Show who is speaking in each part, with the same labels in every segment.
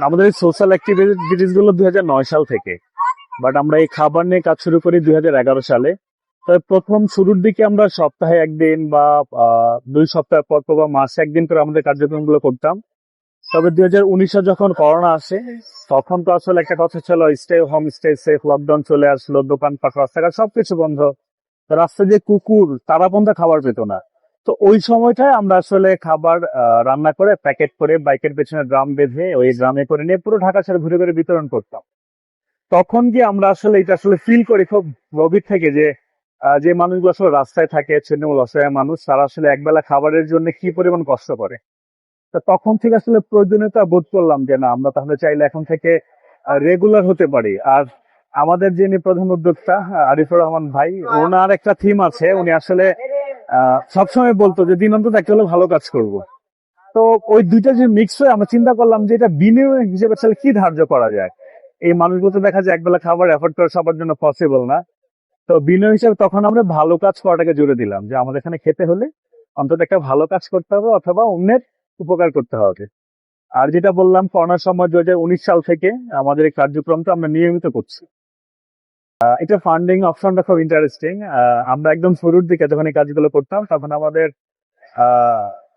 Speaker 1: আমাদের এই সোশ্যাল অ্যাক্টিভিটিসগুলো দুই সাল থেকে। বাট আমরা এই খাবার নিয়ে কাজ শুরু করি দুই হাজার এগারো সালে। তবে প্রথম শুরুর দিকে আমরা সপ্তাহে একদিন বা দুই সপ্তাহ পর পর বা মাসে একদিন করে আমাদের কার্যক্রমগুলো করতাম। তবে দুই হাজার উনিশে যখন করোনা আসে, তখন তো আসলে একটা কথা ছিল stay home stay safe lockdown চলে আসলো দোকানপাট রাস্তাঘাট সবকিছু বন্ধ। রাস্তায় যে কুকুর, তারা পর্যন্ত খাবার পেত না। তো ওই সময়টায় আমরা আসলে খাবার রান্না করে প্যাকেট করে বাইকের পেছনে ড্রাম বেঁধে ওই ড্রামে করে নিয়ে পুরো ঢাকা ছেড়ে ঘুরে ঘুরে বিতরণ করতাম। তখন গিয়ে আমরা আসলে এটা আসলে ফিল করি খুব গভীর থেকে যে যে মানুষগুলো আসলে রাস্তায় থাকে ছিন্নমূল অসহায় মানুষ তারা আসলে একবেলা খাবারের জন্য কি পরিমাণ কষ্ট করে। তা তখন থেকে আসলে প্রয়োজনীয়তা বোধ করলাম যে না আমরা তাহলে চাইলে এখন থেকে রেগুলার হতে পারি। আর আমাদের যিনি প্রধান উদ্যোক্তা আরিফুর রহমান ভাই ওনার একটা থিম আছে উনি আসলে সবসময় বলতো যে, দিন অন্তত একটা হলে ভালো কাজ করব। তো ওই দুইটা যে মিক্স হয়ে আমরা চিন্তা করলাম যে, এটা বিনিয়োগ হিসেবে আসলে কি ধার্য করা যায়? এই মানুষগুলো দেখা যায় একবেলা খাবার এফোর্ড করা সবার জন্য পসিবল না। তো বিনিয়োগ হিসেবে তখন আমরা ভালো কাজ করাটাকে জুড়ে দিলাম যে, আমাদের এখানে খেতে হলে অন্তত একটা ভালো কাজ করতে হবে অথবা অন্যের উপকার করতে হবে। আর যেটা বললাম, করোনার সময় দু হাজার উনিশ সাল থেকে আমাদের এই কার্যক্রমটা আমরা নিয়মিত করছি। এটা ফান্ডিং অপশনটা খুব ইন্টারেস্টিং আমরা একদম শুরুর দিকে যখন এই কাজগুলো করতাম, তখন আমাদের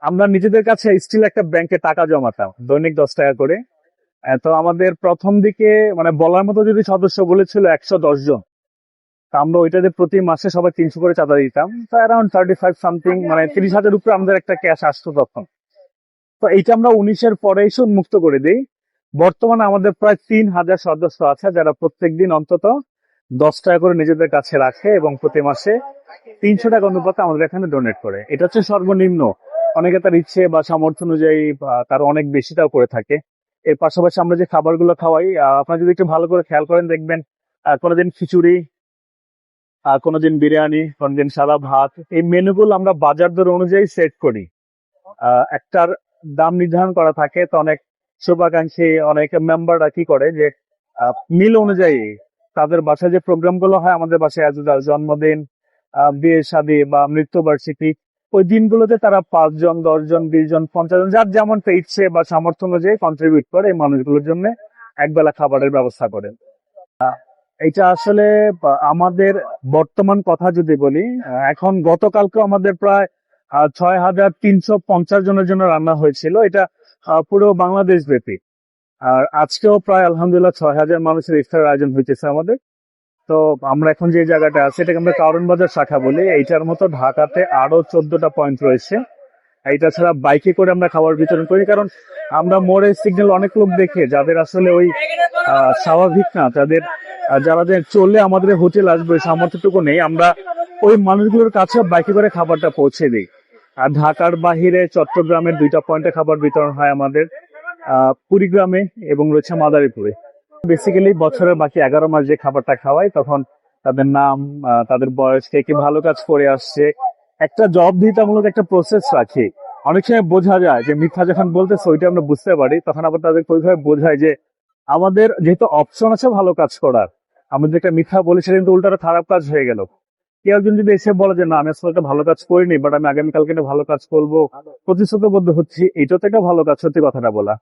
Speaker 1: আমরা নিজেদের কাছে স্টিল একটা ব্যাংকে টাকা জমাতাম, দৈনিক দশ টাকা করে। তো আমাদের প্রথম দিকে মানে বলার মতো যদি সদস্য বলেছিল একশো দশ জন, তা আমরা ওইটাতে প্রতি মাসে সবাই তিনশো করে চাঁদা দিতাম। তো অ্যারাউন্ড থার্টি ফাইভ সামথিং মানে তিরিশ হাজার উপরে আমাদের একটা ক্যাশ আসতো তখন। তো এইটা আমরা উনিশের পরে উন্মুক্ত করে দিই। বর্তমানে আমাদের প্রায় তিন হাজার সদস্য আছে, যারা প্রত্যেকদিন অন্তত দশ টাকা করে নিজেদের কাছে রাখে এবং প্রতি মাসে তিনশো টাকা অনুপাতে আমাদের এখানে ডোনেট করে। এটা হচ্ছে সর্বনিম্ন। অনেকে তার ইচ্ছে বা সামর্থ্য অনুযায়ী তার অনেক বেশিটাও করে থাকে। এর পাশাপাশি আমরা যে খাবারগুলো খাওয়াই আপনারা যদি একটু ভালো করে খেয়াল করেন, দেখবেন কোনোদিন খিচুড়ি কোনোদিন বিরিয়ানি, কোনোদিন সাদা ভাত, এই মেনুগুলো আমরা বাজার দর অনুযায়ী সেট করি। একটার দাম নির্ধারণ করা থাকে, তো অনেক শুভাকাঙ্ক্ষী, অনেক মেম্বাররা কি করে যে মিল অনুযায়ী তাদের বাসায় যে প্রোগ্রামগুলো হয় আমাদের বাসায় আজ জন্মদিন বিয়ে শাদী বা মৃত্যুবার্ষিকী, ওই দিনগুলোতে তারা পাঁচজন, দশজন বিশ জন পঞ্চাশ জন যার যেমন ইচ্ছে বা সামর্থ্য অনুযায়ী কন্ট্রিবিউট করে এই মানুষগুলোর জন্য একবেলা খাবারের ব্যবস্থা করেন এটা আসলে আমাদের বর্তমান কথা যদি বলি এখন গতকালকে আমাদের প্রায় ছয় হাজার তিনশো পঞ্চাশ জনের জন্য রান্না হয়েছিল। এটা পুরো বাংলাদেশ ব্যাপী। আর আজকেও প্রায় আলহামদুলিল্লাহ ছয় হাজার মানুষের ইফতার আয়োজন হইতেছে আমাদের। তো আমরা এখন যে জায়গাটা আছে, এটাকে আমরা কারণ বাজার শাখা বলি। এইটার মতো ঢাকাতে আরও চোদ্দটা পয়েন্ট রয়েছে। এইটা ছাড়া বাইকে করে আমরা খাবার বিতরণ করি, কারণ আমরা মোড়ে সিগন্যাল অনেক লোক দেখে, যাদের আসলে ওই স্বাভাবিক না। তাদের যারা চলে আমাদের হোটেল আসবে সামর্থ্যটুকু নেই। আমরা ওই মানুষগুলোর কাছে বাইকে করে খাবারটা পৌঁছে দিই। আর ঢাকার বাহিরে চট্টগ্রামের দুইটা পয়েন্টে খাবার বিতরণ হয় আমাদের। কুড়িগ্রামে এবং রয়েছে মাদারীপুরে। বেসিক্যালি বছরের বাকি এগারো মাস যে খাবারটা খাওয়াই তখন তাদের নাম তাদের বয়স, কে কি ভালো কাজ করে আসছে। একটা জবাবদিহিতামূলক একটা প্রসেস রাখি। অনেক সময় বোঝা যায় যে মিথ্যা যখন বলতেছে, ওইটা আমরা বুঝতে পারি, তখন আবার তাদের ওইভাবে বোঝায় যে আমাদের যেহেতু অপশন আছে ভালো কাজ করার, আমরা যে একটা মিথ্যা বলি কিন্তু উল্টাটা খারাপ কাজ হয়ে গেল। কেউ একজন যদি এসে বলে যে, না, আমি আসলে একটা ভালো কাজ করিনি বাট আমি আগামীকালকে ভালো কাজ করব, প্রতিশ্রুতিবদ্ধ হচ্ছি এটা তো একটা ভালো কাজ, সত্যি কথাটা বলা।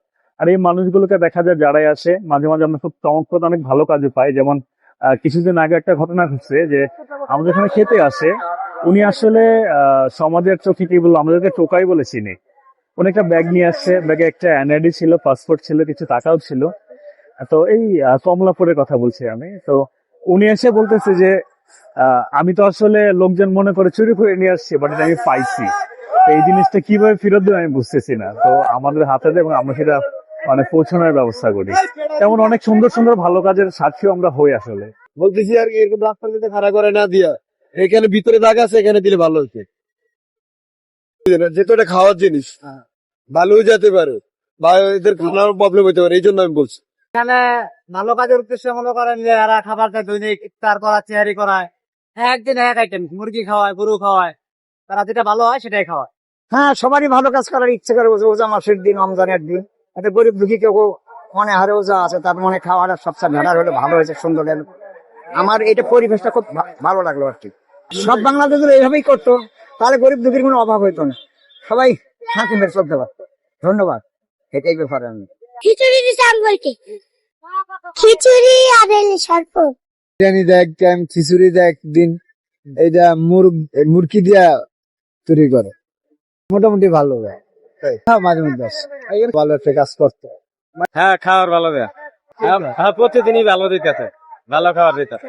Speaker 1: আর এই মানুষগুলোকে দেখা যায় যারাই আসে মাঝে মাঝে আমরা খুব চমকপ্রদ অনেক ভালো কাজও পাই। যেমন কিছুদিন আগে একটা ঘটনা ঘটছে যে আমাদের এখানে খেতে আসে, উনি আসলে সমাজের চোখে কি বলব, আমাদেরকে টোকাই বলে চিনি। উনি একটা ব্যাগ নিয়ে আসছে ব্যাগে একটা এনআইডি ছিল, পাসপোর্ট ছিল, কিছু টাকাও ছিল। তো এই কমলাপুরের কথা বলছি আমি। তো উনি এসে বলতেছে যে আমি তো আসলে লোকজন মনে করে চুরি করে নিয়ে আসছি বাট আমি পাইছি। এই জিনিসটা কীভাবে ফেরত দেবে আমি বুঝতেছি না। তো আমাদের হাতে এবং আমরা সেটা মানে পৌঁছানোর ব্যবস্থা করি। তেমন অনেক সুন্দর সুন্দর ভালো কাজের সাক্ষী আমরা হই আসলে।
Speaker 2: বলতেছি আর কি এরকম রাস্তার মধ্যে খাড়া করে না দিয়া। এখানে ভিতরে দাগ আছে এখানে দিলে ভালো হচ্ছে যেহেতু এটা খাওয়ার জিনিস ভালো যেতে পারে। বা এদের খানার প্রবলেম হতে পারে এই জন্য আমি বলছি।
Speaker 3: এখানে ভালো কাজের উদ্দেশ্যে মনে করেন যে এরা খাবার দেয় দৈনিক ইফতার করা চেহারি করায় একদিন এক আইটেম মুরগি খাওয়ায় গরু খাওয়ায়। তারা যেটা ভালো হয় সেটাই খাওয়ায়। হ্যাঁ সবারই ভালো কাজ করার ইচ্ছে করে বসে ওজা মাসের দিন রমজানের দিন। এতে গরিব দুঃখী কেউ মনে হারে ওজা আছে তার মনে খাওয়ার সবচেয়ে ভেড়ার হলে ভালো হয়েছে সুন্দর। আমার এটা পরিবেশটা খুব ভা- ভালো লাগল আর কি। সব বাংলাদেশ এইভাবেই করতো তাহলে গরিব দুঃখীর কোনো অভাব হইতো না। সবাই শান্তি মেরে চলতে পারতো। ধন্যবাদ। এটাই ব্যাপারে আমি।
Speaker 4: খিচুড়ি দিছে খিচুড়ি আর এই সর্প
Speaker 5: বিরিয়ানি দেয় টাইম খিচুড়ি দেয় একদিন এইটা মুরগ মুরগি দিয়া তৈরি করে। মোটামুটি ভালো। হ্যাঁ, ভালো
Speaker 6: হ্যাঁ। খাওয়ার ভালো দেয়। হ্যাঁ প্রতিদিনই ভালো দিতেছে ভালো খাবার দিতেছে